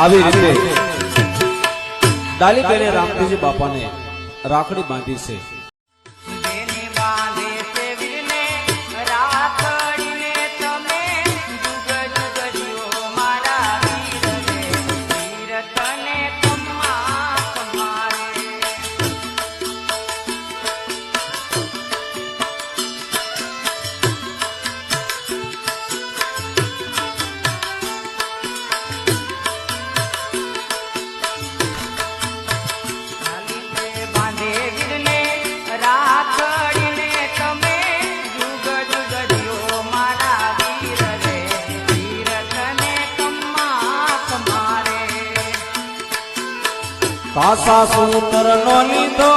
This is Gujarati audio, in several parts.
આવી રીતે દાલી ડાલીબેને રામદેવજી બાપાને રાખડી બાંધી છે. કાસા સૂતર નો લીધો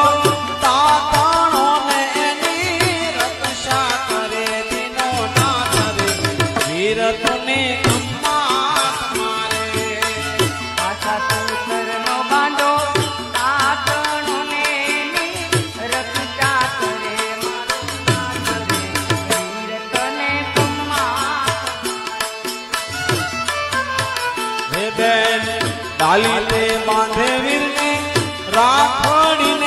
ડાલી તે બાંધે વીર રાખણી